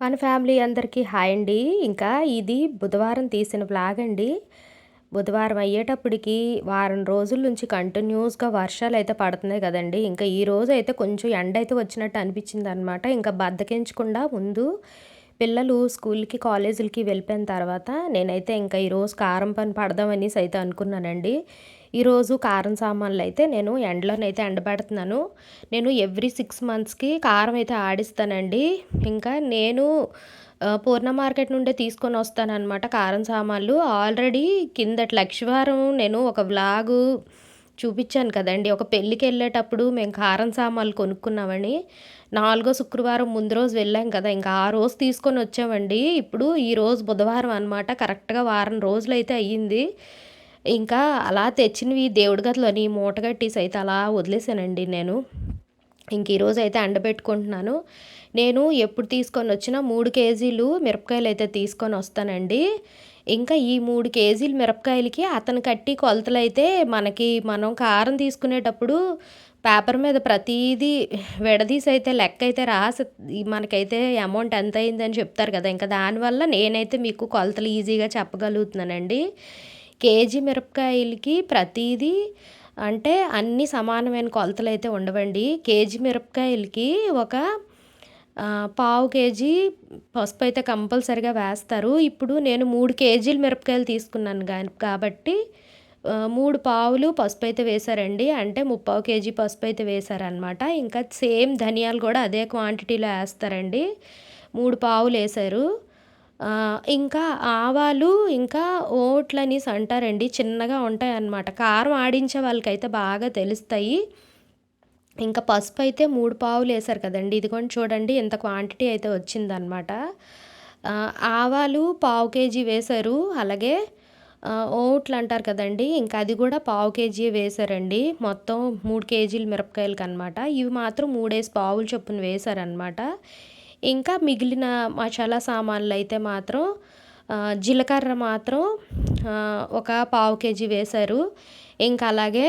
మన ఫ్యామిలీ అందరికీ హాయ్ అండి. ఇంకా ఇది బుధవారం తీసిన బ్లాగ్ అండి. బుధవారం అయ్యేటప్పటికి వారం రోజుల నుంచి కంటిన్యూస్గా వర్షాలు అయితే పడుతున్నాయి కదండి. ఇంకా ఈ రోజు అయితే కొంచెం ఎండ అయితే వచ్చినట్టు అనిపించింది అనమాట ఇంకా బద్దకించకుండా ముందు పిల్లలు స్కూల్కి కాలేజీలకి వెళ్ళిపోయిన తర్వాత నేనైతే ఇంకా ఈరోజు కారం పని పడదామనేసి అయితే అనుకున్నానండి. ఈరోజు కారం సామాన్లు అయితే నేను ఎండలోనైతే ఎండబెడుతున్నాను. నేను ఎవ్రీ సిక్స్ మంత్స్కి కారం అయితే ఆడిస్తానండి. ఇంకా నేను పూర్ణ మార్కెట్ నుండే తీసుకొని వస్తానన్నమాట కారం సామాన్లు. ఆల్రెడీ కిందటి లక్షవారం నేను ఒక వ్లాగు చూపించాను కదండి. ఒక పెళ్ళికి వెళ్ళేటప్పుడు మేము కారం సామాన్లు కొనుక్కున్నామని. నాలుగో శుక్రవారం ముందు రోజు వెళ్ళాం కదా ఇంకా ఆ రోజు తీసుకొని వచ్చామండి. ఇప్పుడు ఈ రోజు బుధవారం అనమాట కరెక్ట్గా వారం రోజులు అయితే అయ్యింది. ఇంకా అలా తెచ్చినవి దేవుడి గదిలోని మూటగట్టేసి అయితే అలా వదిలేసానండి నేను. ఇంక ఈరోజు అయితే ఎండబెట్టుకుంటున్నాను నేను ఎప్పుడు తీసుకొని వచ్చినా మూడు కేజీలు మిరపకాయలు అయితే తీసుకొని వస్తానండి. ఇంకా ఈ మూడు కేజీలు మిరపకాయలకి అతను కట్టి కొలతలు అయితే మనకి మనం కారం తీసుకునేటప్పుడు పేపర్ మీద ప్రతిదీ విడదీసి అయితే లెక్క అయితే రాసి మనకైతే అమౌంట్ ఎంత అయిందని చెప్తారు కదా. ఇంకా దానివల్ల నేనైతే మీకు కొలతలు ఈజీగా చెప్పగలుగుతున్నానండి. కేజీ మిరపకాయలకి ప్రతిదీ అంటే అన్ని సమానమైన కొలతలు అయితే ఉండవండి. కేజీ మిరపకాయలకి ఒక పావు కేజీ పసుపు అయితే కంపల్సరిగా వేస్తారు. ఇప్పుడు నేను మూడు కేజీలు మిరపకాయలు తీసుకున్నాను కాబట్టి మూడు పావులు పసుపు అయితే వేశారండి. అంటే ముప్పావు కేజీ పసుపు అయితే వేశారనమాట ఇంకా సేమ్ ధనియాలు కూడా అదే క్వాంటిటీలో వేస్తారండి. మూడు పావులు వేశారు. ఇంకా ఆవాలు ఇంకా ఓట్లు అనేసి అంటారండి చిన్నగా ఉంటాయి అన్నమాట కారం ఆడించే వాళ్ళకైతే బాగా తెలుస్తాయి. ఇంకా పసుపు అయితే మూడు పావులు వేశారు కదండి. ఇదిగోండి చూడండి ఎంత క్వాంటిటీ అయితే వచ్చిందనమాట ఆవాలు పావు కేజీ వేశారు. అలాగే ఓట్లు అంటారు కదండి ఇంకా అది కూడా పావు కేజీ వేశారండి. మొత్తం మూడు కేజీలు మిరపకాయలకి అనమాట ఇవి మాత్రం మూడేసి పావులు చొప్పున వేశారనమాట ఇంకా మిగిలిన మసాలా సామాన్లు అయితే మాత్రం జీలకర్ర మాత్రం ఒక పావు కేజీ వేశారు. ఇంకా అలాగే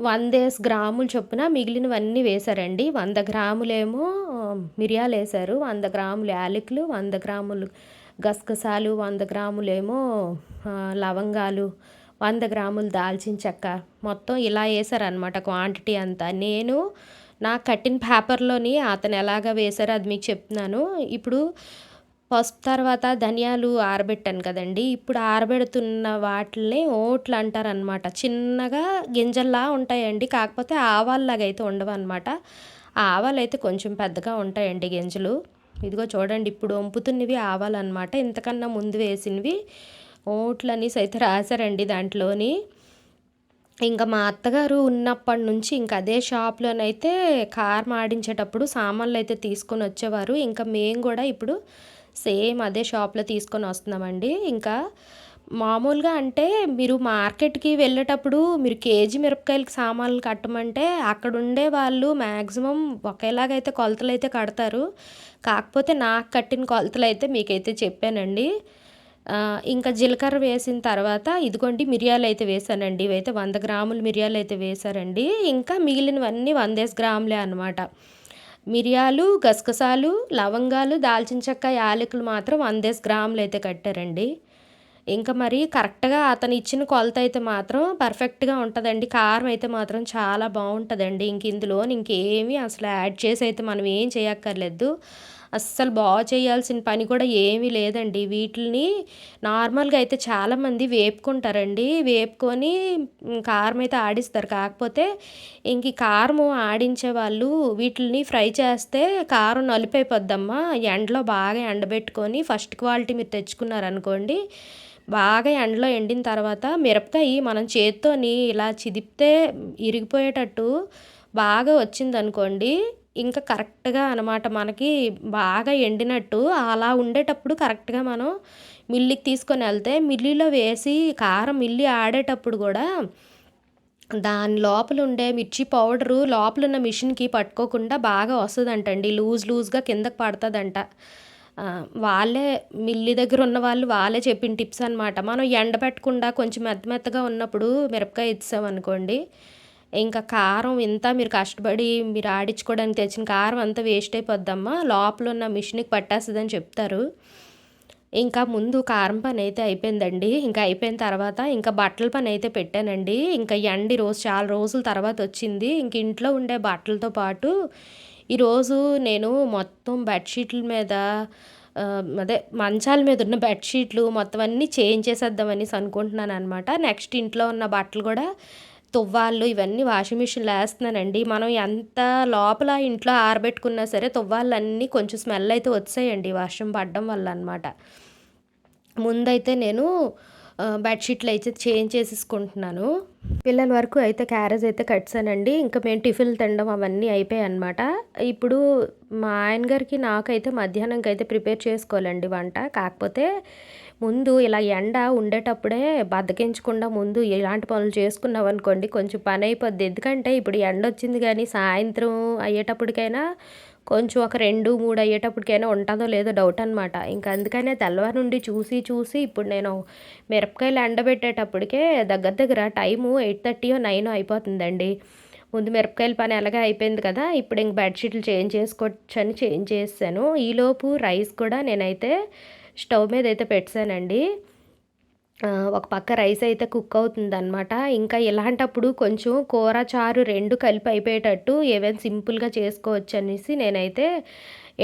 వందేస్ గ్రాములు చొప్పున మిగిలినవన్నీ వేశారండి. వంద గ్రాములేమో మిరియాలు వేశారు. వంద గ్రాములు యాలకులు వంద గ్రాములు గసగసాలు వంద గ్రాములేమో లవంగాలు వంద గ్రాములు దాల్చిన చెక్క. మొత్తం ఇలా వేశారనమాట క్వాంటిటీ అంతా. నేను నా కట్టిన పేపర్లోని అతను ఎలాగ వేశారో అది మీకు చెప్తున్నాను. ఇప్పుడు పసుపు తర్వాత ధనియాలు ఆరబెట్టాను కదండి. ఇప్పుడు ఆరబెడుతున్న వాటిని ఓట్లు అంటారనమాట చిన్నగా గింజల్లా ఉంటాయండి. కాకపోతే ఆవాల్లాగా అయితే ఉండవు అనమాట ఆవాలు అయితే కొంచెం పెద్దగా ఉంటాయండి గింజలు. ఇదిగో చూడండి ఇప్పుడు వంపుతున్నవి ఆవాలన్నమాట. ఇంతకన్నా ముందు వేసినవి ఓట్లు అనేసి అయితే రాశారండి దాంట్లోని. ఇంకా మా అత్తగారు ఉన్నప్పటి నుంచి ఇంకా అదే షాప్లోనైతే కార్ మాడించేటప్పుడు సామాన్లు అయితే తీసుకొని వచ్చేవారు. ఇంకా మేము కూడా ఇప్పుడు సేమ్ అదే షాప్లో తీసుకొని వస్తున్నామండి. ఇంకా మామూలుగా అంటే మీరు మార్కెట్కి వెళ్ళేటప్పుడు మీరు కేజీ మిరపకాయలకి సామాన్లు కట్టమంటే అక్కడ ఉండే వాళ్ళు మ్యాక్సిమం ఒకేలాగైతే కొలతలు అయితే కడతారు. కాకపోతే నాకు కట్టిన కొలతలు అయితే మీకైతే చెప్పానండి. ఇంకా జీలకర్ర వేసిన తర్వాత ఇదిగోండి మిరియాలు అయితే వేసానండి. ఇవైతే వంద గ్రాములు మిరియాలు అయితే వేశారండి ఇంకా మిగిలినవన్నీ వందేసి గ్రాములే అనమాట మిరియాలు గసగసాలు లవంగాలు దాల్చిన చెక్క యాలకులు మాత్రం వందేసి గ్రాములు అయితే కట్టారండి. ఇంకా మరి కరెక్ట్గా అతను ఇచ్చిన కొలత అయితే మాత్రం పర్ఫెక్ట్గా ఉంటుందండి. కారం అయితే మాత్రం చాలా బాగుంటుందండి. ఇంక ఇందులో ఇంకేమీ అసలు యాడ్ చేసి అయితే మనం ఏం చేయక్కర్లేదు. అస్సలు బాగా చేయాల్సిన పని కూడా ఏమీ లేదండి. వీటిని నార్మల్గా అయితే చాలామంది వేపుకుంటారండి. వేపుకొని కారం అయితే ఆడిస్తారు. కాకపోతే ఇంక కారం ఆడించే వాళ్ళు వీటిని ఫ్రై చేస్తే కారం నలిపైపోద్దమ్మా ఎండలో బాగా ఎండబెట్టుకొని ఫస్ట్ క్వాలిటీ మీరు తెచ్చుకున్నారనుకోండి బాగా ఎండలో ఎండిన తర్వాత మిరపకాయ మనం చేత్తోని ఇలా చిదిపితే ఇరిగిపోయేటట్టు బాగా వచ్చిందనుకోండి ఇంకా కరెక్ట్గా అనమాట మనకి బాగా ఎండినట్టు అలా ఉండేటప్పుడు కరెక్ట్గా మనం మిల్లికి తీసుకొని వెళ్తే మిల్లిలో వేసి కారం మిల్లి ఆడేటప్పుడు కూడా దాని లోపల ఉండే మిర్చి పౌడరు లోపల ఉన్న మిషన్కి పట్టుకోకుండా బాగా వస్తుందంటండి. లూజ్ లూజ్గా కిందకి పడుతుందంట. వాళ్ళే మిల్లి దగ్గర ఉన్న వాళ్ళు వాళ్ళే చెప్పిన టిప్స్ అనమాట మనం ఎండబెట్టకుండా కొంచెం మెత్త మెత్తగా ఉన్నప్పుడు మిరపకాయ ఇచ్చామనుకోండి ఇంకా కారం ఇంత మీరు కష్టపడి మీరు ఆడించుకోవడానికి తెచ్చిన కారం అంతా వేస్ట్ అయిపోద్దమ్మా. లోపల ఉన్న మిషన్కి పట్టేస్తుందని చెప్తారు. ఇంకా ముందు కారం పని అయితే అయిపోయిందండి. ఇంకా అయిపోయిన తర్వాత ఇంకా బట్టల పని అయితే పెట్టానండి. ఇంకా ఎండి రోజు చాలా రోజుల తర్వాత వచ్చింది. ఇంక ఇంట్లో ఉండే బట్టలతో పాటు ఈరోజు నేను మొత్తం బెడ్షీట్ల మీద అదే మంచాల మీద ఉన్న బెడ్షీట్లు మొత్తం అన్నీ చేంజ్ చేసేద్దామనేసి అనుకుంటున్నాను అనమాట నెక్స్ట్ ఇంట్లో ఉన్న బట్టలు కూడా తువ్వాళ్ళు ఇవన్నీ వాషింగ్ మిషన్లో వేస్తున్నానండి. మనం ఎంత లోపల ఇంట్లో ఆరబెట్టుకున్నా సరే తువ్వాళ్ళన్నీ కొంచెం స్మెల్ అయితే వచ్చాయండి వర్షం పడడం వల్ల అనమాట ముందైతే నేను బెడ్షీట్లు అయితే చేంజ్ చేసేసుకుంటున్నాను. పిల్లల వరకు అయితే క్యారేజ్ అయితే కట్సానండి ఇంకా మేము టిఫిన్లు తినడం అవన్నీ అయిపోయాయి అనమాట ఇప్పుడు మా ఆయన గారికి నాకైతే మధ్యాహ్నంకి అయితే ప్రిపేర్ చేసుకోవాలండి వంట. కాకపోతే ముందు ఇలా ఎండ ఉండేటప్పుడే బద్దకించకుండా ముందు ఇలాంటి పనులు చేసుకున్నాం అనుకోండి కొంచెం పని అయిపోద్ది. ఎందుకంటే ఇప్పుడు ఎండ వచ్చింది కానీ సాయంత్రం అయ్యేటప్పటికైనా కొంచెం ఒక రెండు మూడు అయ్యేటప్పటికైనా ఉంటుందో లేదో డౌట్ అనమాట ఇంకా అందుకనే తెల్లవారు నుండి చూసి చూసి ఇప్పుడు నేను మిరపకాయలు ఎండబెట్టేటప్పటికే దగ్గర దగ్గర టైము ఎయిట్ థర్టీయో నైన్ అయిపోతుందండి. ముందు మిరపకాయల పని ఎలాగే అయిపోయింది కదా ఇప్పుడు ఇంక బెడ్షీట్లు చేంజ్ చేసుకోవచ్చని చేంజ్ చేశాను. ఈలోపు రైస్ కూడా నేనైతే స్టవ్ మీద అయితే పెట్టానండి. ఒక పక్క రైస్ అయితే కుక్ అవుతుంది అనమాట ఇంకా ఇలాంటప్పుడు కొంచెం కూర చారు రెండు కలిపి అయిపోయేటట్టు ఏవైనా సింపుల్గా చేసుకోవచ్చు అనేసి నేనైతే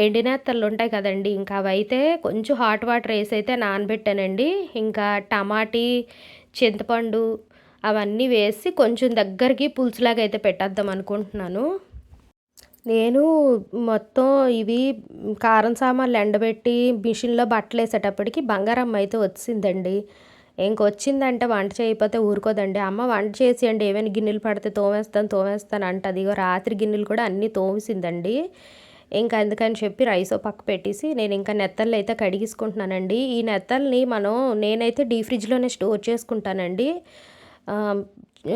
ఎండినేత్తలు ఉంటాయి కదండి. ఇంకా అవైతే కొంచెం హాట్ వాటర్ వేసి అయితే నానబెట్టానండి. ఇంకా టమాటీ చింతపండు అవన్నీ వేసి కొంచెం దగ్గరికి పులుసులాగా అయితే పెట్టేద్దాం అనుకుంటున్నాను. నేను మొత్తం ఇవి కారం సామాన్లు ఎండబెట్టి మిషన్లో బట్టలు వేసేటప్పటికి బంగారమ్మ అయితే వచ్చిందండి. ఇంకొచ్చిందంటే వంట చేయకపోతే ఊరుకోదండి. అమ్మ వంట చేసి అండి ఏమైనా గిన్నెలు పడితే తోమేస్తాను తోమేస్తాను అంటది. ఇగో రాత్రి గిన్నెలు కూడా అన్నీ తోమేసిందండి. ఇంకా అందుకని చెప్పి రైస్ పక్క పెట్టేసి నేను ఇంకా నెత్తళ్ళు అయితే కడిగేసుకుంటున్నానండి. ఈ నెత్తల్ని మనం నేనైతే డీ ఫ్రిడ్జ్లోనే స్టోర్ చేసుకుంటానండి.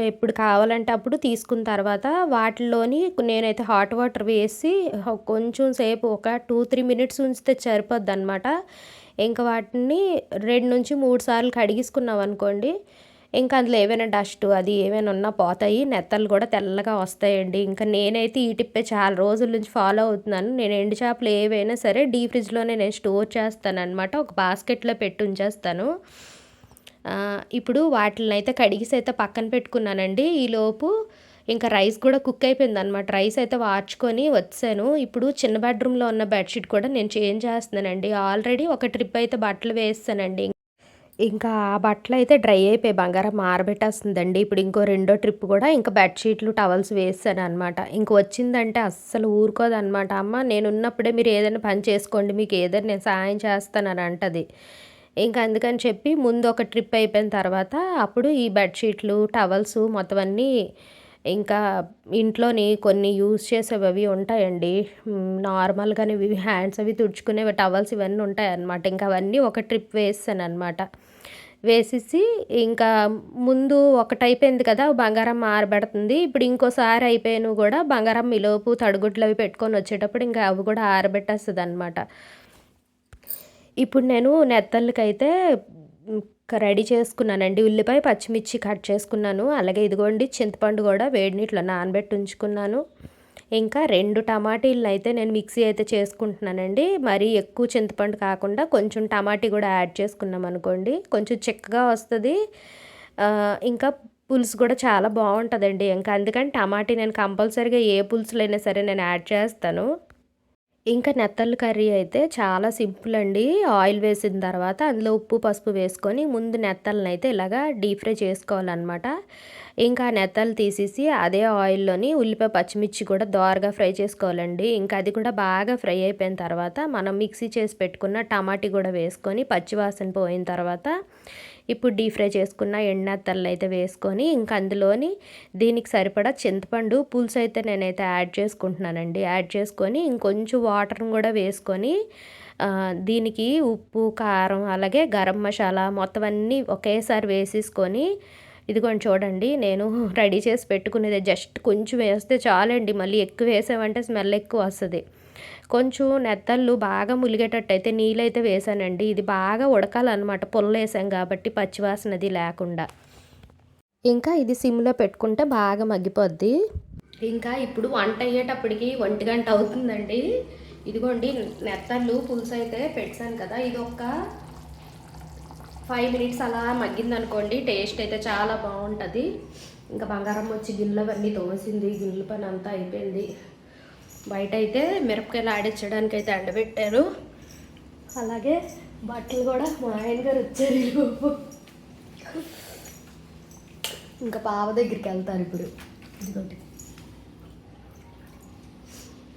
ఎప్పుడు కావాలంటే అప్పుడు తీసుకున్న తర్వాత వాటిల్లోని నేనైతే హాట్ వాటర్ వేసి కొంచెం సేపు ఒక టూ త్రీ మినిట్స్ ఉంచితే సరిపోద్ది అనమాట ఇంకా వాటిని రెండు నుంచి మూడు సార్లు కడిగిసుకున్నాం అనుకోండి ఇంకా అందులో ఏవైనా డస్ట్ అది ఏమైనా ఉన్నా పోతాయి నెత్తలు కూడా తెల్లగా వస్తాయండి. ఇంకా నేనైతే ఈ టిప్పే చాలా రోజుల నుంచి ఫాలో అవుతున్నాను. నేను ఎండు చేపలు ఏవైనా సరే డీ ఫ్రిడ్జ్లోనే నేను స్టోర్ చేస్తాను అనమాట ఒక బాస్కెట్లో పెట్టి ఉంచేస్తాను. ఇప్పుడు వాటిని అయితే కడిగిసి అయితే పక్కన పెట్టుకున్నానండి. ఈలోపు ఇంకా రైస్ కూడా కుక్ అయిపోయింది అనమాట రైస్ అయితే వార్చుకొని వచ్చాను. ఇప్పుడు చిన్న బెడ్రూమ్లో ఉన్న బెడ్షీట్ కూడా నేను చేంజ్ చేస్తున్నానండి. ఆల్రెడీ ఒక ట్రిప్ అయితే బట్టలు వేస్తానండి. ఇంకా ఆ బట్టలు అయితే డ్రై అయిపోయి బంగారం మారబెట్టేస్తుందండి ఇప్పుడు ఇంకో రెండో ట్రిప్ కూడా ఇంకా బెడ్షీట్లు టవల్స్ వేస్తాను అనమాట ఇంక వచ్చిందంటే అస్సలు ఊరుకోదనమాట అమ్మ నేను ఉన్నప్పుడే మీరు ఏదైనా పని చేసుకోండి. మీకు ఏదైనా నేను సాయం చేస్తానని అంటది. ఇంకా అందుకని చెప్పి ముందు ఒక ట్రిప్ అయిపోయిన తర్వాత అప్పుడు ఈ బెడ్షీట్లు టవల్స్ మొత్తం అన్నీ ఇంకా ఇంట్లోని కొన్ని యూజ్ చేసేవి అవి ఉంటాయండి నార్మల్గానే ఇవి హ్యాండ్స్ అవి తుడుచుకునేవి టవల్స్ ఇవన్నీ ఉంటాయి అన్నమాట ఇంకా అవన్నీ ఒక ట్రిప్ వేసాను అనమాట వేసేసి ఇంకా ముందు ఒకటి అయిపోయింది కదా బంగారం ఆరబెడుతుంది. ఇప్పుడు ఇంకోసారి అయిపోయాను కూడా బంగారం మిలోపు తడుగుడ్లు అవి పెట్టుకొని వచ్చేటప్పుడు ఇంకా అవి కూడా ఆరబెట్టేస్తుంది అనమాట ఇప్పుడు నేను నెత్తళ్ళకైతే రెడీ చేసుకున్నానండి. ఉల్లిపాయ పచ్చిమిర్చి కట్ చేసుకున్నాను. అలాగే ఇదిగోండి చింతపండు కూడా వేడి నీటిలో నానబెట్టి ఉంచుకున్నాను. ఇంకా రెండు టమాటీలను అయితే నేను మిక్సీ అయితే చేసుకుంటున్నానండి. మరీ ఎక్కువ చింతపండు కాకుండా కొంచెం టమాటీ కూడా యాడ్ చేసుకున్నాం అనుకోండి. కొంచెం చిక్కగా వస్తుంది. ఇంకా పులుసు కూడా చాలా బాగుంటుందండి. ఇంకా అందుకని టమాటీ నేను కంపల్సరీగా ఏ పులుసులైనా సరే నేను యాడ్ చేస్తాను. ఇంకా నెత్తళ్ళు కర్రీ అయితే చాలా సింపుల్ అండి. ఆయిల్ వేసిన తర్వాత అందులో ఉప్పు పసుపు వేసుకొని ముందు నెత్తలను అయితే ఇలాగా డీప్ ఫ్రై చేసుకోవాలన్నమాట. ఇంకా నెత్తలు తీసేసి అదే ఆయిల్లోని ఉల్లిపాయ పచ్చిమిర్చి కూడా దోరగా ఫ్రై చేసుకోవాలండి. ఇంకా అది కూడా బాగా ఫ్రై అయిపోయిన తర్వాత మనం మిక్సీ చేసి పెట్టుకున్న టమాటీ కూడా వేసుకొని పచ్చివాసన పోయిన తర్వాత ఇప్పుడు డీప్ ఫ్రై చేసుకున్న ఎండనెత్తలను అయితే వేసుకొని ఇంకా అందులోని దీనికి సరిపడా చింతపండు పులుసు అయితే నేనైతే యాడ్ చేసుకుంటున్నానండి. యాడ్ చేసుకొని ఇంకొంచెం వాటర్ని కూడా వేసుకొని దీనికి ఉప్పు కారం అలాగే గరం మసాలా మొత్తం అన్నీ ఒకేసారి వేసేసుకొని ఇదిగోండి చూడండి నేను రెడీ చేసి పెట్టుకునేది జస్ట్ కొంచెం వేస్తే చాలండి మళ్ళీ ఎక్కువ వేసామంటే స్మెల్ ఎక్కువ వస్తుంది. కొంచెం నెత్తళ్ళు బాగా ములిగేటట్టు అయితే నీళ్ళైతే వేసానండి. ఇది బాగా ఉడకాలన్నమాట పుల్ల వేసాం కాబట్టి పచ్చివాసనది లేకుండా. ఇంకా ఇది సిమ్లో పెట్టుకుంటే బాగా మగ్గిపోద్ది. ఇంకా ఇప్పుడు వంట అయ్యేటప్పటికి ఒంటి గంట అవుతుందండి. ఇదిగోండి నెత్తళ్ళు పులుసు అయితే పెట్టాను కదా ఇది ఒక ఫైవ్ మినిట్స్ అలా మగ్గింది అనుకోండి టేస్ట్ అయితే చాలా బాగుంటుంది. ఇంకా బంగారం వచ్చి గిన్నెలు అవన్నీ తోసింది గిన్నెల పని అంతా అయిపోయింది. బయట అయితే మిరపకాయలు ఆడించడానికి అయితే ఎండబెట్టారు. అలాగే బట్టలు కూడా మా ఆయన గారు వచ్చారు ఇంకా పాప దగ్గరికి వెళ్తారు ఇప్పుడు. ఇదిగోటి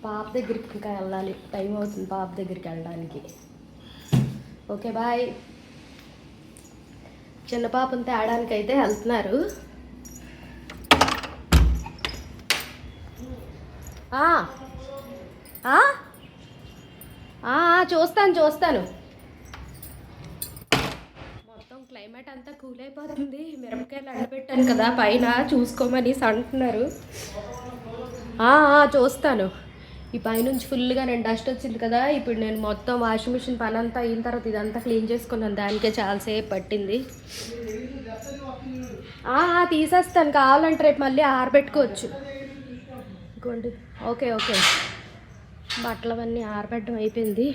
పాప దగ్గరికి ఇంకా వెళ్ళాలి. టైం అవుతుంది పాప దగ్గరికి వెళ్ళడానికి. Okay bye. చిన్న పాపను తేడానికి అయితే వెళ్తున్నారు చూస్తాను చూస్తాను. మొత్తం క్లైమేట్ అంతా కూల్ అయిపోతుంది. మిరపకాయలు ఎండబెట్టాను కదా పైన చూసుకోమని అంటున్నారు. చూస్తాను. ఈ పైనుంచి ఫుల్గా నేను డస్ట్ వచ్చింది కదా ఇప్పుడు నేను మొత్తం వాషింగ్ మిషన్ పని అంతా అయిన తర్వాత ఇదంతా క్లీన్ చేసుకున్నాను. దానికే చాలాసేపు పట్టింది. తీసేస్తాను. కావాలంటే రేపు మళ్ళీ ఆరబెట్టుకోవచ్చు. ఇంకోండి ఓకే ఓకే. బట్టలు అవన్నీ ఆరబెట్టడం అయిపోయింది.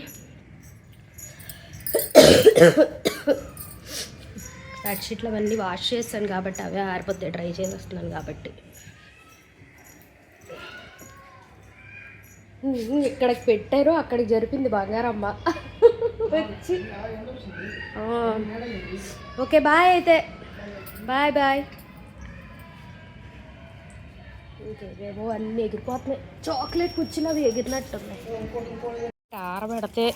బెడ్షీట్లు అవన్నీ వాష్ చేస్తాను కాబట్టి అవే ఆరిపోతాయి డ్రై చేసేస్తున్నాను కాబట్టి. ఇక్కడికి పెట్టారు అక్కడికి జరిపింది బంగారమ్మ. వచ్చి. ఓకే బాయ్ అయితే. Bye bye. ఇంకేవేవో అన్నీ ఎగిరిపోతున్నాయి. చాక్లెట్ కూర్చున్నవి ఎగిరినట్టున్నాయి. ఆరబెడితే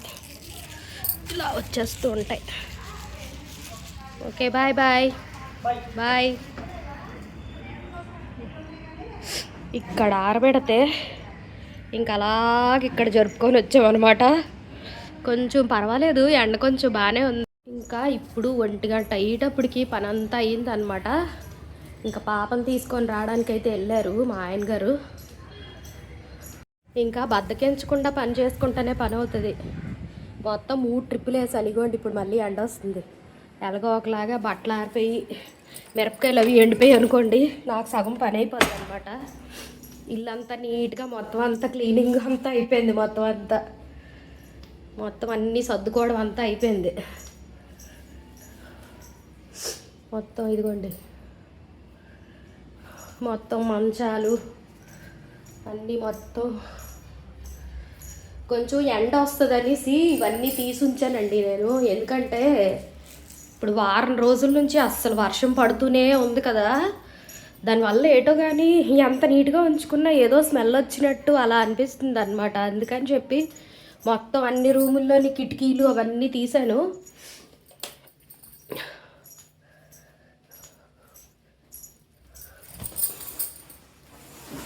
ఇలా వచ్చేస్తూ ఉంటాయి. Okay bye bye. బాయ్. ఇక్కడ ఆరబెడితే ఇంకా అలాగ ఇక్కడ జరుపుకొని వచ్చామన్నమాట. కొంచెం పర్వాలేదు ఎండ కొంచెం బాగానే ఉంది. ఇంకా ఇప్పుడు ఒంటి గంట అయ్యేటప్పటికి పని అంతా అయిందనమాట ఇంకా పాపను తీసుకొని రావడానికైతే వెళ్ళారు మా ఆయన గారు ఇంకా బద్దకించకుండా పని చేసుకుంటేనే పని అవుతుంది మొత్తం మూడు ట్రిప్పులు వేసాను ఇగోండి ఇప్పుడు మళ్ళీ ఎండ వస్తుంది. ఎలాగో ఒకలాగా బట్టలు ఆరిపోయి మిరపకాయలు అవి ఎండిపోయి అనుకోండి నాకు సగం పని అయిపోతుంది అనమాట ఇల్లంతా నీట్గా మొత్తం అంతా క్లీనింగ్ అంతా అయిపోయింది మొత్తం అంతా. మొత్తం అన్నీ సర్దుకోవడం అంతా అయిపోయింది. మొత్తం ఇదిగోండి. మొత్తం మంచాలు అన్నీ మొత్తం. కొంచెం ఎండ వస్తుంది అనేసి ఇవన్నీ తీసి ఉంచానండి నేను. ఎందుకంటే ఇప్పుడు వారం రోజుల నుంచి అస్సలు వర్షం పడుతూనే ఉంది కదా. దానివల్ల ఏటో కానీ ఎంత నీట్గా ఉంచుకున్నా ఏదో స్మెల్ వచ్చినట్టు అలా అనిపిస్తుంది అనమాట అందుకని చెప్పి మొత్తం అన్ని రూముల్లోని కిటికీలు అవన్నీ తీసాను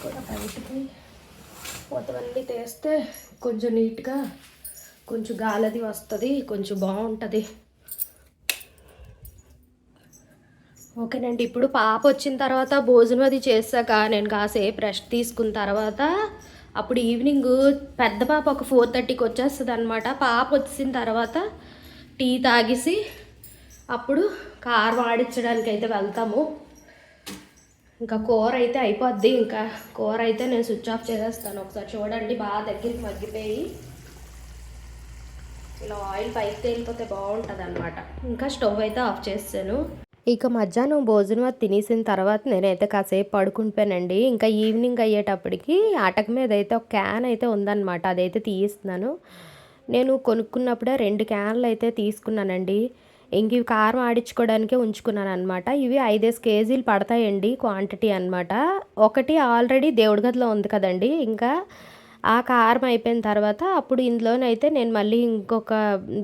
కూడా బయటికి మొత్తమన్నీ తీస్తే కొంచెం నీట్గా కొంచెం గాలది వస్తుంది కొంచెం బాగుంటుంది ఓకేనండి ఇప్పుడు పాప వచ్చిన తర్వాత భోజనం అది చేశాక నేను కాసేపు రెస్ట్ తీసుకున్న తర్వాత అప్పుడు ఈవినింగ్ పెద్ద పాప ఒక ఫోర్ థర్టీకి వచ్చేస్తుంది అనమాట పాప వచ్చిన తర్వాత టీ తాగేసి అప్పుడు కార్ వాడించడానికి అయితే వెళ్తాము. ఇంకా కూర అయితే అయిపోద్ది ఇంకా కూర అయితే నేను స్విచ్ ఆఫ్ చేసేస్తాను. ఒకసారి చూడండి బాగా దగ్గరికి మగ్గిపోయి ఇలా ఆయిల్ పైకి తేలిపోతే బాగుంటుంది అనమాట ఇంకా స్టవ్ అయితే ఆఫ్ చేస్తాను. ఇక మధ్యాహ్నం భోజనం అది తినేసిన తర్వాత నేనైతే కాసేపు పడుకుంటానండి ఇంకా ఈవినింగ్ అయ్యేటప్పటికి అటక మీద అయితే ఒక క్యాన్ అయితే ఉందన్నమాట. అదైతే తీయిస్తున్నాను నేను కొనుక్కున్నప్పుడే రెండు క్యాన్లు అయితే తీసుకున్నానండి. ఇంక ఇవి కారం ఆడించుకోవడానికే ఉంచుకున్నాను అనమాట ఇవి ఐదేసి కేజీలు పడతాయండి క్వాంటిటీ అనమాట ఒకటి ఆల్రెడీ దేవుడి గదిలో ఉంది కదండి. ఇంకా ఆ కారం అయిపోయిన తర్వాత అప్పుడు ఇందులోనైతే నేను మళ్ళీ ఇంకొక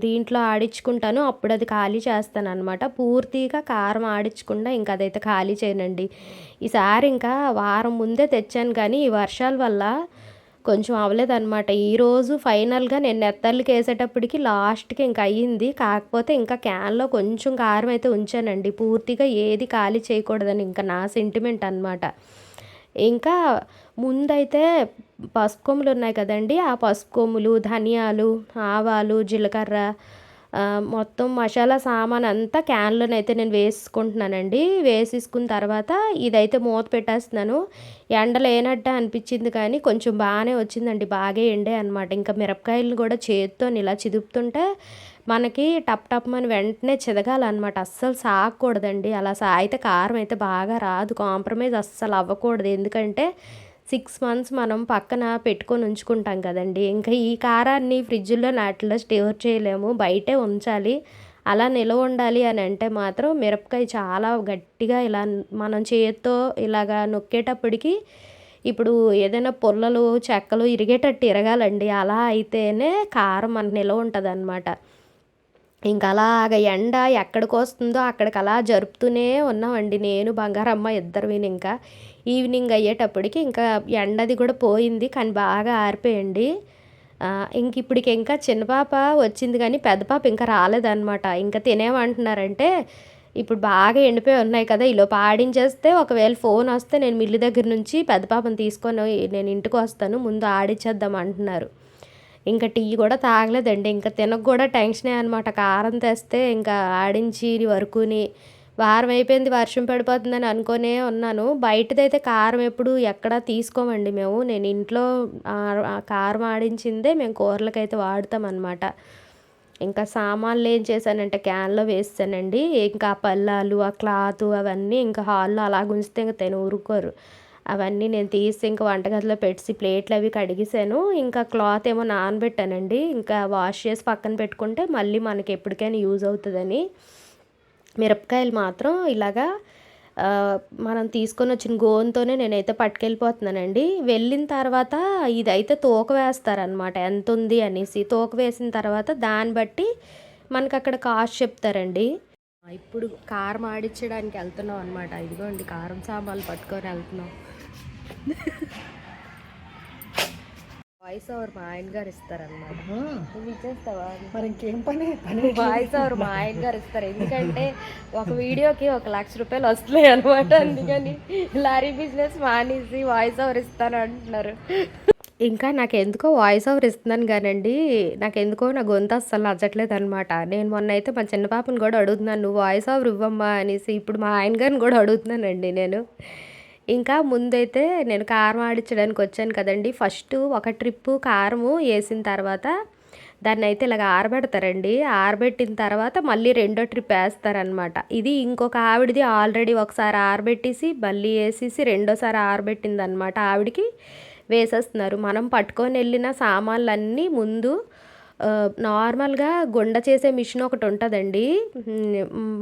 దీంట్లో ఆడించుకుంటాను. అప్పుడు అది ఖాళీ చేస్తాను అనమాట పూర్తిగా కారం ఆడించకుండా ఇంకా అదైతే ఖాళీ చేయనండి. ఈసారి ఇంకా వారం ముందే తెచ్చాను కానీ ఈ వర్షాల వల్ల కొంచెం అవ్వలేదన్నమాట. ఈరోజు ఫైనల్గా నేను నెత్తళ్ళకి వేసేటప్పటికి లాస్ట్కి ఇంకా అయ్యింది. కాకపోతే ఇంకా క్యాన్లో కొంచెం కారం అయితే ఉంచానండి. పూర్తిగా ఏది ఖాళీ చేయకూడదని ఇంకా నా సెంటిమెంట్ అనమాట ఇంకా ముందైతే పసుపు కొమ్ములు ఉన్నాయి కదండి. ఆ పసుపు కొమ్ములు ధనియాలు ఆవాలు జీలకర్ర మొత్తం మసాలా సామాన్ అంతా క్యాన్లోనైతే నేను వేసుకుంటున్నానండి. వేసేసుకున్న తర్వాత ఇదైతే మూత పెట్టేస్తున్నాను. ఎండ లేనట్టు అనిపించింది కానీ కొంచెం బాగానే వచ్చిందండి. బాగా ఎండే అనమాట ఇంకా మిరపకాయలు కూడా చేతితో ఇలా చిదుపుతుంటే మనకి టప్ టప్ అని వెంటనే చిదగాలన్నమాట. అస్సలు సాగకూడదండి. అలా సాగితే కారం అయితే బాగా రాదు. కాంప్రమైజ్ అస్సలు అవ్వకూడదు. ఎందుకంటే సిక్స్ మంత్స్ మనం పక్కన పెట్టుకొని ఉంచుకుంటాం కదండి. ఇంకా ఈ కారాన్ని ఫ్రిడ్జ్లో నాటిలో స్టోర్ చేయలేము. బయటే ఉంచాలి. అలా నిలవ ఉండాలి అని అంటే మాత్రం మిరపకాయ చాలా గట్టిగా ఇలా మనం చేతితో ఇలాగా నొక్కేటప్పటికి ఇప్పుడు ఏదైనా పుల్లలు చెక్కలు ఇరిగేటట్టు ఇరగాలండి. అలా అయితేనే కారం మనకు నిలవ ఉంటుంది అనమాట ఇంకా అలాగ ఎండ ఎక్కడికి వస్తుందో అక్కడికి అలా జరుపుతూనే ఉన్నామండి నేను బంగారమ్మ ఇద్దరు ఇంకా. ఈవినింగ్ అయ్యేటప్పటికి ఇంకా ఎండది కూడా పోయింది కానీ బాగా ఆరిపోయండి ఇంక ఇప్పటికి ఇంకా చిన్న పాప వచ్చింది కానీ పెద్ద పాప ఇంకా రాలేదన్నమాట. ఇంకా తినేమంటున్నారంటే ఇప్పుడు బాగా ఎండిపోయి ఉన్నాయి కదా ఇలా ఆడించేస్తే ఒకవేళ ఫోన్ వస్తే నేను మిల్లు దగ్గర నుంచి పెద్ద పాపను తీసుకొని నేను ఇంటికి వస్తాను ముందు ఆడిచ్చేద్దాం అంటున్నారు. ఇంకా టీ కూడా తాగలేదండి ఇంకా తినక కూడా టెన్షనే అనమాట కారం తెస్తే ఇంకా ఆడించి వరకుని వారం అయిపోయింది వర్షం పడిపోతుందని అనుకునే ఉన్నాను. బయటదైతే కారం ఎప్పుడు ఎక్కడ తీసుకోమండి మేము. నేను ఇంట్లో కారం ఆడించిందే మేము కూరలకైతే వాడతాం అనమాట ఇంకా సామాన్లు ఏం చేశానంటే క్యాన్లో వేస్తానండి. ఇంకా పల్లాలు పళ్ళాలు ఆ క్లాత్ అవన్నీ ఇంకా హాల్లో అలా ఉంచితే ఇంకా తిని ఊరుకోరు. అవన్నీ నేను తీసి ఇంకా వంటగదిలో పెట్టి ప్లేట్లు అవి కడిగేసాను ఇంకా క్లాత్ ఏమో నానబెట్టానండి. ఇంకా వాష్ చేసి పక్కన పెట్టుకుంటే మళ్ళీ మనకి ఎప్పటికైనా యూజ్ అవుతుందని. మిరపకాయలు మాత్రం ఇలాగా మనం తీసుకొని వచ్చిన గోన్తోనే నేనైతే పట్టుకెళ్ళిపోతున్నానండి. వెళ్ళిన తర్వాత ఇదైతే తూక వేస్తారనమాట ఎంత ఉంది అనేసి తూక వేసిన తర్వాత దాన్ని బట్టి మనకు అక్కడ కాస్ట్ చెప్తారండి. ఇప్పుడు కారం ఆడించడానికి వెళ్తున్నాం అనమాట ఇదిగోండి కారం సామాన్లు పట్టుకొని వెళ్తున్నాం. వాయిస్ ఓవర్ మా ఆయన గారు ఇస్తారనమాట నువ్వు ఇచ్చేస్తావా? మరి ఇంకేం పని? పని వాయిస్ ఓవర్ మా ఆయన గారు ఇస్తారు. ఎందుకంటే ఒక వీడియోకి ఒక లక్ష రూపాయలు వస్తున్నాయి అనమాట అందుకని లారీ బిజినెస్ మానేసి వాయిస్ ఓవర్ ఇస్తాను అంటున్నారు. ఇంకా నాకు ఎందుకో వాయిస్ ఓవర్ ఇస్తున్నాను కానండి. నాకు ఎందుకో నా గొంతు అస్సలు నచ్చట్లేదు అనమాట నేను మొన్న అయితే మా చిన్న పాపని కూడా అడుగుతున్నాను నువ్వు వాయిస్ ఓవర్ ఇవ్వమ్మా అనేసి. ఇప్పుడు మా ఆయన గారిని కూడా అడుగుతున్నానండి నేను. ఇంకా ముందైతే నేను కారం ఆడించడానికి వచ్చాను కదండి. ఫస్ట్ ఒక ట్రిప్పు కారము వేసిన తర్వాత దాన్ని అయితే ఇలాగ ఆరబెడతారండి. ఆరబెట్టిన తర్వాత మళ్ళీ రెండో ట్రిప్ వేస్తారనమాట ఇది ఇంకొక ఆవిడది ఆల్రెడీ ఒకసారి ఆరబెట్టేసి మళ్ళీ వేసేసి రెండోసారి ఆరబెట్టింది అనమాట ఆవిడకి వేసేస్తున్నారు. మనం పట్టుకొని వెళ్ళిన సామాన్లన్నీ ముందు నార్మల్గా గుండ చేసే మిషన్ ఒకటి ఉంటుందండి.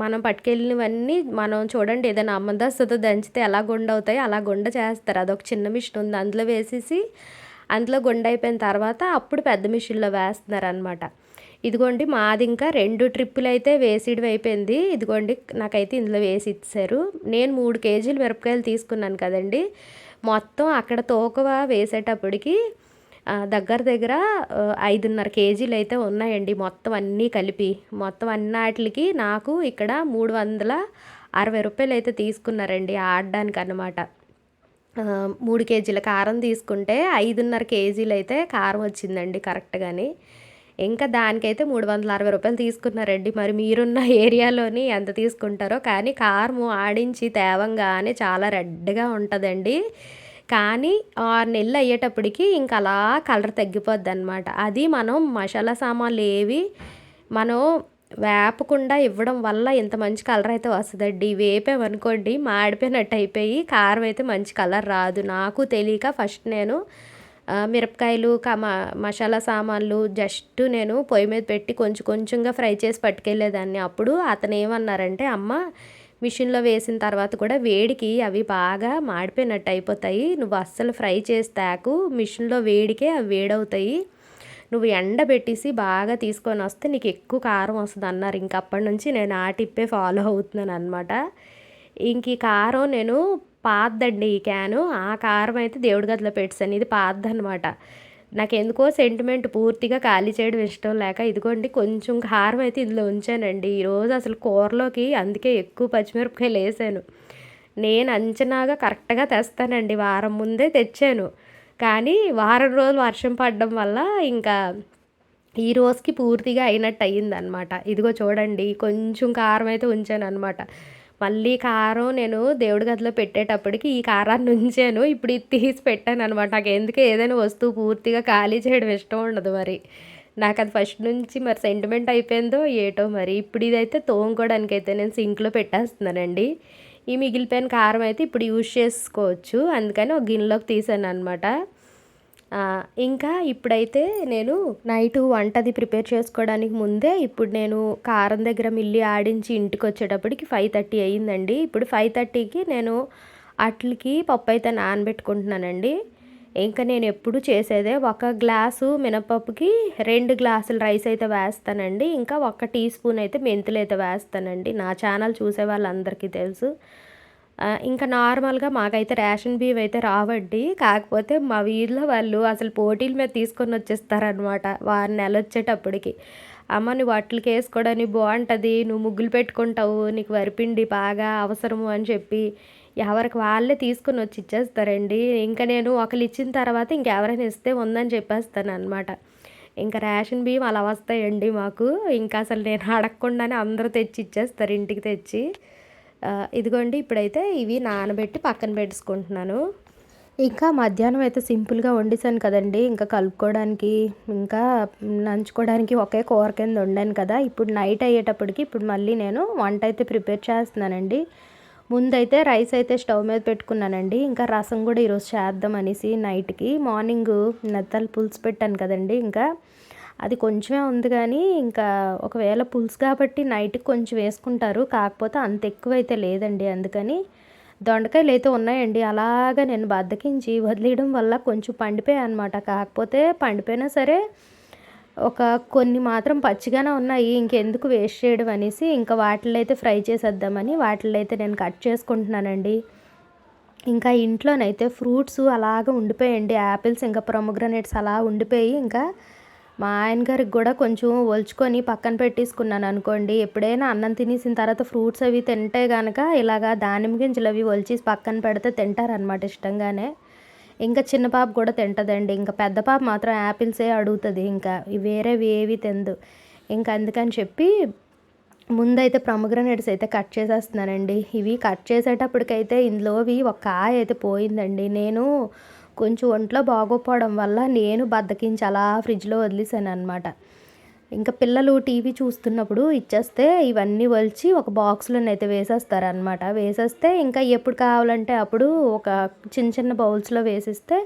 మనం పట్టుకెళ్ళినవన్నీ మనం చూడండి ఏదైనా అమ్మదస్తుతో దంచితే ఎలా గుండ అవుతాయి అలా గుండ చేస్తారు. అదొక చిన్న మిషన్ ఉంది అందులో వేసేసి అందులో గుండ అయిపోయిన తర్వాత అప్పుడు పెద్ద మిషన్లో వేస్తున్నారు అనమాట ఇదిగోండి మాది ఇంకా రెండు ట్రిప్పులు అయితే వేసేయడం అయిపోయింది. ఇదిగోండి నాకైతే ఇందులో వేసి ఇచ్చారు. నేను మూడు కేజీలు మిరపకాయలు తీసుకున్నాను కదండి. మొత్తం అక్కడ తోకవ వేసేటప్పటికి దగ్గర దగ్గర ఐదున్నర కేజీలు అయితే ఉన్నాయండి మొత్తం అన్నీ కలిపి. మొత్తం అన్నాటికి నాకు ఇక్కడ మూడు వందల అరవై రూపాయలు అయితే తీసుకున్నారండి ఆడడానికి అన్నమాట. మూడు కేజీల కారం తీసుకుంటే ఐదున్నర కేజీలు అయితే కారం వచ్చిందండి కరెక్ట్గాని ఇంకా దానికైతే మూడు వందల అరవై రూపాయలు తీసుకున్నారండి. మరి మీరున్న ఏరియాలోని ఎంత తీసుకుంటారో కానీ కారం ఆడించి తేవంగానే చాలా రెడ్గా ఉంటుందండి. కానీ ఆరు నెలలు అయ్యేటప్పటికి ఇంకా అలా కలర్ తగ్గిపోద్ది అనమాట అది మనం మసాలా సామాన్లు ఏవి మనం వేపకుండా ఇవ్వడం వల్ల ఇంత మంచి కలర్ అయితే వస్తుందండి. వేపామనుకోండి మాడిపోయినట్టు అయిపోయి కారం అయితే మంచి కలర్ రాదు. నాకు తెలియక ఫస్ట్ నేను మిరపకాయలు కమ మసాలా సామాన్లు జస్ట్ నేను పొయ్యి మీద పెట్టి కొంచెం కొంచెంగా ఫ్రై చేసి పట్టుకెళ్ళేదాన్ని. అప్పుడు అతను ఏమన్నారంటే అమ్మ మిషన్లో వేసిన తర్వాత కూడా వేడికి అవి బాగా మాడిపోయినట్టు అయిపోతాయి. నువ్వు అస్సలు ఫ్రై చేస్తాకు మిషన్లో వేడికే అవి వేడవుతాయి. నువ్వు ఎండబెట్టేసి బాగా తీసుకొని వస్తే నీకు ఎక్కువ కారం వస్తుంది అన్నారు. ఇంక అప్పటి నుంచి నేను ఆ టిప్పే ఫాలో అవుతున్నాను అనమాట ఇంక ఈ కారం నేను పాతదండి ఈ క్యాను. ఆ కారం అయితే దేవుడి గదిలో పెట్టాను ఇది పాతదనమాట నాకు ఎందుకో సెంటిమెంట్ పూర్తిగా ఖాళీ చేయడం ఇష్టం లేక ఇదిగోండి కొంచెం కారం అయితే ఇందులో ఉంచానండి. ఈరోజు అసలు కూరలోకి అందుకే ఎక్కువ పచ్చిమిరపకాయలు వేసాను నేను అంచనాగా కరెక్ట్గా తెస్తానండి. వారం ముందే తెచ్చాను. కానీ వారం రోజులు వర్షం పడడం వల్ల ఇంకా ఈ రోజుకి పూర్తిగా అయినట్టు అయ్యిందనమాట ఇదిగో చూడండి కొంచెం కారం అయితే ఉంచాను అనమాట మళ్ళీ కారం నేను దేవుడి గదిలో పెట్టేటప్పటికి ఈ కారాన్ని ఉంచాను. ఇప్పుడు ఇది తీసి పెట్టాను అనమాట నాకు ఎందుకు ఏదైనా వస్తువు పూర్తిగా ఖాళీ చేయడం ఇష్టం ఉండదు మరి. నాకు అది ఫస్ట్ నుంచి మరి సెంటిమెంట్ అయిపోయిందో ఏటో మరి. ఇప్పుడు ఇదైతే తోముకోవడానికి అయితే నేను సింక్లో పెట్టేస్తున్నానండి. ఈ మిగిలిపోయిన కారం అయితే ఇప్పుడు యూజ్ చేసుకోవచ్చు. అందుకని ఒక గిన్నెలోకి తీసాను అనమాట ఇంకా ఇప్పుడైతే నేను నైట్ వంటది ప్రిపేర్ చేసుకోవడానికి ముందే ఇప్పుడు నేను కారం దగ్గర మిల్లి ఆడించి ఇంటికి వచ్చేటప్పటికి ఫైవ్ థర్టీ అయ్యిందండి. ఇప్పుడు ఫైవ్ థర్టీకి నేను అట్లకి పప్పు అయితే నానబెట్టుకుంటున్నానండి. ఇంకా నేను ఎప్పుడు చేసేదే ఒక గ్లాసు మినపప్పుకి రెండు గ్లాసులు రైస్ అయితే వేస్తానండి. ఇంకా ఒక టీ స్పూన్ అయితే మెంతులు అయితే వేస్తానండి. నా ఛానల్ చూసే వాళ్ళందరికీ తెలుసు. ఇంకా నార్మల్గా మాకైతే రేషన్ బియ్యం అయితే రావండి. కాకపోతే మా వీధిలో వాళ్ళు అసలు పోటీల మీద తీసుకొని వచ్చేస్తారనమాట వారి నెల వచ్చేటప్పటికి. అమ్మ నువ్వు వాటికి వేసుకోవడానికి బాగుంటుంది. నువ్వు ముగ్గులు పెట్టుకుంటావు. నీకు వరిపిండి బాగా అవసరము అని చెప్పి ఎవరికి వాళ్ళే తీసుకొని వచ్చి ఇచ్చేస్తారండి. ఇంకా నేను ఒకరు ఇచ్చిన తర్వాత ఇంకెవరైనా ఇస్తే ఉందని చెప్పేస్తాను అనమాట ఇంకా రేషన్ బియ్యం అలా వస్తాయండి మాకు. ఇంకా అసలు నేను అడగకుండానే అందరూ తెచ్చి ఇచ్చేస్తారు ఇంటికి తెచ్చి. ఇదిగోండి ఇప్పుడైతే ఇవి నానబెట్టి పక్కన పెట్టేసుకుంటున్నాను. ఇంకా మధ్యాహ్నం అయితే సింపుల్గా వండేసాను కదండి. ఇంకా కలుపుకోవడానికి ఇంకా నంచుకోవడానికి ఒకే కూర కింద వండాను కదా. ఇప్పుడు నైట్ అయ్యేటప్పటికి ఇప్పుడు మళ్ళీ నేను వంట అయితే ప్రిపేర్ చేస్తున్నానండి. ముందైతే రైస్ అయితే స్టవ్ మీద పెట్టుకున్నానండి. ఇంకా రసం కూడా ఈరోజు చేద్దాం అనేసి నైట్కి మార్నింగ్ నెత్తలు పులుసు పెట్టాను కదండి. ఇంకా అది కొంచెమే ఉంది కానీ ఇంకా ఒకవేళ పులుసు కాబట్టి నైట్కి కొంచెం వేసుకుంటారు. కాకపోతే అంత ఎక్కువ అయితే లేదండి అందుకని. దొండకాయలు అయితే ఉన్నాయండి. అలాగా నేను బద్దకించి వదిలేయడం వల్ల కొంచెం పండిపోయాయి అనమాట కాకపోతే పండిపోయినా సరే ఒక కొన్ని మాత్రం పచ్చిగానే ఉన్నాయి. ఇంకెందుకు వేస్ట్ చేయడం అనేసి ఇంకా వాటిల్లో అయితే ఫ్రై చేసేద్దామని వాటిల్లో అయితే నేను కట్ చేసుకుంటున్నానండి. ఇంకా ఇంట్లోనైతే ఫ్రూట్స్ అలాగ ఉండిపోయాయండి. యాపిల్స్ ఇంకా ప్రొమగ్రనేట్స్ అలా ఉండిపోయి ఇంకా మా ఆయన గారికి కూడా కొంచెం ఒలుచుకొని పక్కన పెట్టేసుకున్నాను అనుకోండి. ఎప్పుడైనా అన్నం తినేసిన తర్వాత ఫ్రూట్స్ అవి తింటే కనుక ఇలాగా దానిమ్మ గింజలు అవి ఒలిచేసి పక్కన పెడితే తింటారనమాట ఇష్టంగానే. ఇంకా చిన్న పాప కూడా తింటుందండి. ఇంకా పెద్ద పాప మాత్రం యాపిల్సే అడుగుతుంది. ఇంకా వేరేవి ఏవి తిందు. ఇంకా అందుకని చెప్పి ముందైతే ప్రొమగ్రనేట్స్ అయితే కట్ చేసేస్తున్నానండి. ఇవి కట్ చేసేటప్పటికైతే ఇందులోవి ఒక కాయ అయితే పోయిందండి. నేను కొంచెం ఒంట్లో బాగోపోవడం వల్ల నేను బద్దకించి అలా ఫ్రిడ్జ్లో వదిలేసాను అనమాట ఇంకా పిల్లలు టీవీ చూస్తున్నప్పుడు ఇచ్చేస్తే ఇవన్నీ వలిచి ఒక బాక్స్లోనైతే వేసేస్తారనమాట వేసేస్తే ఇంకా ఎప్పుడు కావాలంటే అప్పుడు ఒక చిన్న చిన్న బౌల్స్లో వేసిస్తే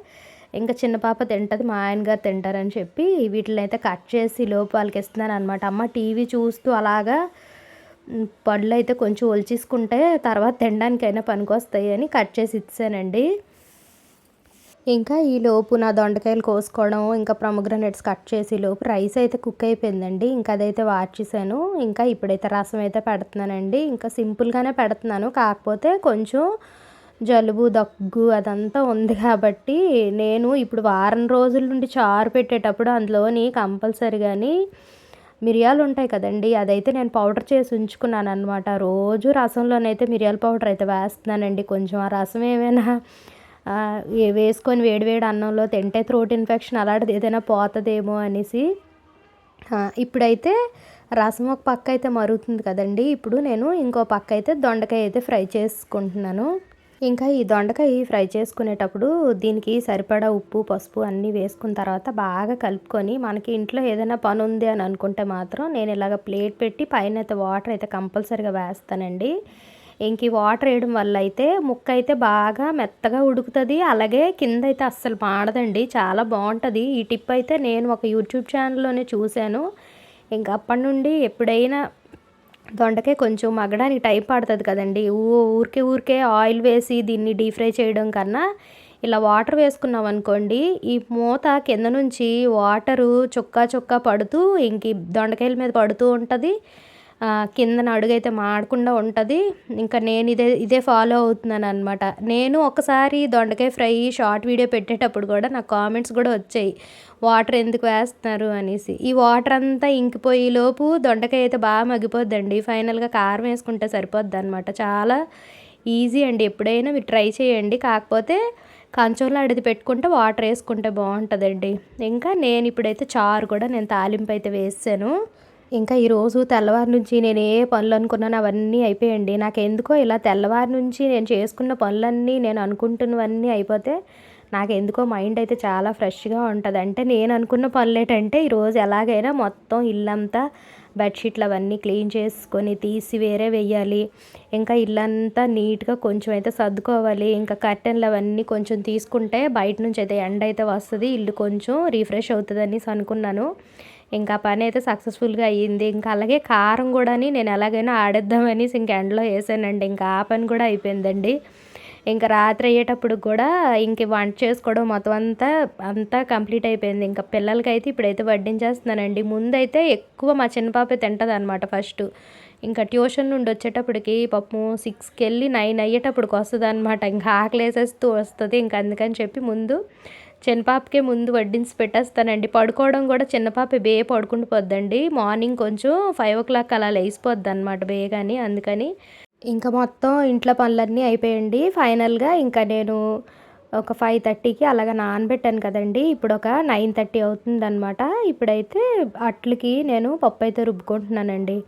ఇంకా చిన్న పాప తింటుంది మా ఆయన గారు తింటారని చెప్పి వీటిని అయితే కట్ చేసి లోపు వాళ్ళకి ఇస్తున్నాను అనమాట అమ్మ టీవీ చూస్తూ అలాగా పళ్ళు అయితే కొంచెం ఒలిచేసుకుంటే తర్వాత తినడానికైనా పనికొస్తాయి అని కట్ చేసి ఇచ్చానండి ఇంకా ఈ లోపు నా దొండకాయలు కోసుకోవడం ఇంకా ప్రొమగ్రనేట్స్ కట్ చేసి లోపు రైస్ అయితే కుక్ అయిపోయిందండి. ఇంకా అదైతే వార్చేసాను ఇంకా ఇప్పుడైతే రసం అయితే పెడుతున్నానండి. ఇంకా సింపుల్గానే పెడుతున్నాను. కాకపోతే కొంచెం జలుబు దగ్గు అదంతా ఉంది కాబట్టి నేను ఇప్పుడు వారం రోజుల నుండి చారు పెట్టేటప్పుడు అందులోని కంపల్సరీగాని మిరియాలు ఉంటాయి కదండి అదైతే నేను పౌడర్ చేసి ఉంచుకున్నాను అనమాట రోజు రసంలోనైతే మిరియాల పౌడర్ అయితే వేస్తున్నానండి. కొంచెం ఆ రసం ఏమైనా వేసుకొని వేడివేడి అన్నంలో తింటే థ్రోట్ ఇన్ఫెక్షన్ అలాంటిది ఏదైనా పోతుందేమో అనేసి. ఇప్పుడైతే రసం ఒక పక్క అయితే మరుగుతుంది కదండి. ఇప్పుడు నేను ఇంకో పక్క అయితే దొండకాయ అయితే ఫ్రై చేసుకుంటున్నాను. ఇంకా ఈ దొండకాయ ఫ్రై చేసుకునేటప్పుడు దీనికి సరిపడా ఉప్పు పసుపు అన్నీ వేసుకున్న తర్వాత బాగా కలుపుకొని మనకి ఇంట్లో ఏదైనా పని ఉంది అని అనుకుంటే మాత్రం నేను ఇలాగ ప్లేట్ పెట్టి పైన అయితే వాటర్ అయితే కంపల్సరీగా వేస్తానండి. ఇంక ఈ వాటర్ వేయడం వల్ల అయితే ముక్క అయితే బాగా మెత్తగా ఉడుకుతుంది అలాగే కింద అయితే అస్సలు మాడదండి. చాలా బాగుంటుంది. ఈ టిప్ అయితే నేను ఒక యూట్యూబ్ ఛానల్లోనే చూశాను. ఇంక అప్పటి నుండి ఎప్పుడైనా దొండకాయ కొంచెం మగ్గడానికి టైం పడుతుంది కదండి. ఊరికే ఊరికే ఆయిల్ వేసి దీన్ని డీప్ ఫ్రై చేయడం కన్నా ఇలా వాటర్ వేసుకున్నాం అనుకోండి ఈ మూత కింద నుంచి వాటరు చుక్కా చుక్కా పడుతూ ఇంక దొండకాయల మీద పడుతూ ఉంటుంది. కిందన అడుగైతే మాడకుండా ఉంటుంది. ఇంకా నేను ఇదే ఇదే ఫాలో అవుతున్నాను అనమాట నేను ఒకసారి దొండకాయ ఫ్రై షార్ట్ వీడియో పెట్టేటప్పుడు కూడా నాకు కామెంట్స్ కూడా వచ్చాయి. వాటర్ ఎందుకు వేస్తున్నారు? అనేసి. ఈ వాటర్ అంతా ఇంకిపోయి లోపు దొండకాయ అయితే బాగా మగ్గిపోద్దండి. ఫైనల్గా కారం వేసుకుంటే సరిపోద్ది అనమాట చాలా ఈజీ అండి. ఎప్పుడైనా మీరు ట్రై చేయండి. కాకపోతే కంచంలో అడిది పెట్టుకుంటే వాటర్ వేసుకుంటే బాగుంటుందండి. ఇంకా నేను ఇప్పుడైతే చారు కూడా నేను తాలింపు అయితే వేసాను. ఇంకా ఈరోజు తెల్లవారి నుంచి నేను ఏ పనులు అనుకున్నాను అవన్నీ అయిపోయండి నాకు ఎందుకో ఇలా తెల్లవారి నుంచి నేను చేసుకున్న పనులన్నీ నేను అనుకుంటున్నవన్నీ అయిపోతే నాకు ఎందుకో మైండ్ అయితే చాలా ఫ్రెష్గా ఉంటుంది. అంటే నేను అనుకున్న పనులు ఏంటంటే ఈరోజు ఎలాగైనా మొత్తం ఇల్లంతా బెడ్షీట్లు అవన్నీ క్లీన్ చేసుకొని తీసి వేరే వేయాలి. ఇంకా ఇల్లంతా నీట్గా కొంచెం అయితే సర్దుకోవాలి. ఇంకా కర్టెన్లు అవన్నీ కొంచెం తీసుకుంటే బయట నుంచి అయితే ఎండ అయితే వస్తుంది. ఇల్లు కొంచెం రీఫ్రెష్ అవుతుంది అనేసి అనుకున్నాను. ఇంకా పని అయితే సక్సెస్ఫుల్గా అయ్యింది. ఇంకా అలాగే కారం కూడా నేను ఎలాగైనా ఆడేద్దామని ఇంక ఎండలో వేసానండి. ఇంకా ఆ పని కూడా అయిపోయిందండి. ఇంకా రాత్రి అయ్యేటప్పుడు కూడా ఇంక వంట చేసుకోవడం మొత్తం అంతా అంతా కంప్లీట్ అయిపోయింది. ఇంకా పిల్లలకైతే ఇప్పుడైతే వడ్డించేస్తున్నానండి. ముందైతే ఎక్కువ మా చిన్న పాప తింటుంది అనమాట ఫస్ట్. ఇంకా ట్యూషన్ నుండి వచ్చేటప్పటికి పాపం సిక్స్కి వెళ్ళి నైన్ అయ్యేటప్పటికి వస్తుంది అనమాట ఇంకా ఆకలి వేసేస్తూ వస్తుంది. ఇంకా అందుకని చెప్పి ముందు చిన్నపాపకే ముందు వడ్డించి పెట్టేస్తానండి. పడుకోవడం కూడా చిన్నపాప బే పడుకుంటూ పోద్దండి. మార్నింగ్ కొంచెం ఫైవ్ ఓ క్లాక్ అలా లేచిపోద్ది అనమాట కానీ అందుకని. ఇంకా మొత్తం ఇంట్లో పనులన్నీ అయిపోయండి. ఫైనల్గా ఇంకా నేను ఒక ఫైవ్ థర్టీకి అలాగ నానబెట్టాను కదండి. ఇప్పుడు ఒక నైన్ థర్టీ అవుతుందన్నమాట. ఇప్పుడైతే అట్లకి నేను పప్పు అయితే రుబ్బుకుంటున్నానండి.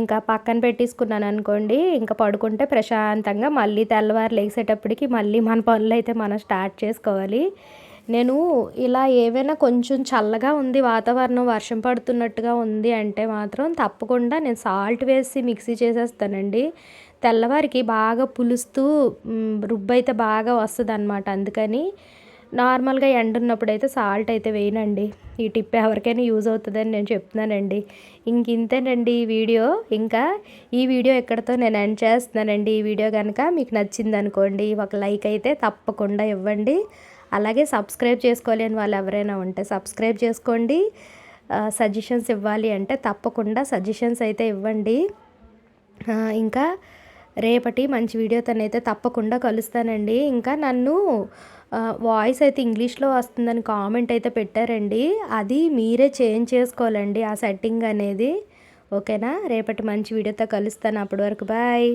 ఇంకా పక్కన పెట్టేసుకున్నాను అనుకోండి. ఇంకా పడుకుంటే ప్రశాంతంగా మళ్ళీ తెల్లవారు లేచేటప్పటికి మళ్ళీ మన పనులు అయితే మనం స్టార్ట్ చేసుకోవాలి. నేను ఇలా ఏవైనా కొంచెం చల్లగా ఉంది వాతావరణం వర్షం పడుతున్నట్టుగా ఉంది అంటే మాత్రం తప్పకుండా నేను సాల్ట్ వేసి మిక్సీ చేసేస్తానండి. తెల్లవారికి బాగా పులుస్తూ రుబ్బైతే బాగా వస్తుంది అనమాట అందుకని నార్మల్గా ఎండ ఉన్నప్పుడు అయితే సాల్ట్ అయితే వేయనండి. ఈ టిప్ ఎవరికైనా యూజ్ అవుతుందని నేను చెప్తున్నానండి. ఇంక ఇంతేనండి ఈ వీడియో. ఇంకా ఈ వీడియో ఎక్కడితో నేను ఎండ్ చేస్తున్నానండి. ఈ వీడియో కనుక మీకు నచ్చింది అనుకోండి ఒక లైక్ అయితే తప్పకుండా ఇవ్వండి. అలాగే సబ్స్క్రైబ్ చేసుకోలేని వాళ్ళు ఎవరైనా ఉంటే సబ్స్క్రైబ్ చేసుకోండి. సజెషన్స్ ఇవ్వాలి అంటే తప్పకుండా సజెషన్స్ అయితే ఇవ్వండి. ఇంకా రేపటి మంచి వీడియోతోనైతే తప్పకుండా కలుస్తానండి. ఇంకా నన్ను వాయిస్ అయితే ఇంగ్లీష్లో వస్తుందని కామెంట్ అయితే పెట్టారండి. అది మీరే చేంజ్ చేసుకోవాలండి ఆ సెట్టింగ్ అనేది. ఓకేనా? రేపటి మంచి వీడియోతో కలుస్తాను అప్పటి వరకు. బాయ్.